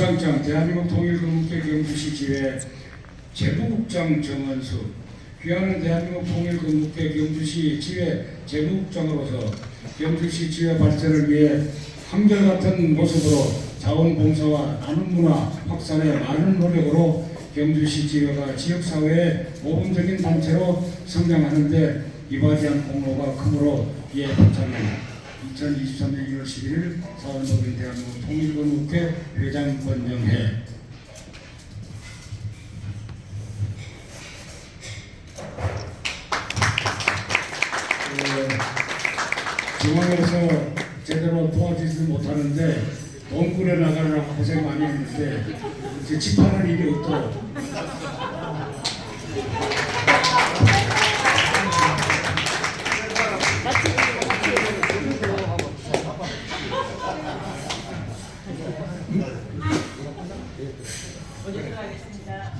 부산청 대한민국 통일금국회 경주시 지회 재무국장 정원수 귀하는 대한민국 통일금국회 경주시 지회 재무국장으로서 경주시 지회 발전을 위해 한결같은 모습으로 자원봉사와 나눔 문화 확산에 많은 노력으로 경주시 지회가 지역사회의 모범적인 단체로 성장하는데 이바지한 공로가 크므로 이에 감사합니다. 2023년 1월 11일 사원법인 대한민국 통일권국회 회장 권영혜 그, 중앙에서 제대로 도와주지 못하는데 돈 꾸려 나가느라고 고생 많이 했는데 이제 집하는 일이 없도 네. 어제 들어가겠습니다.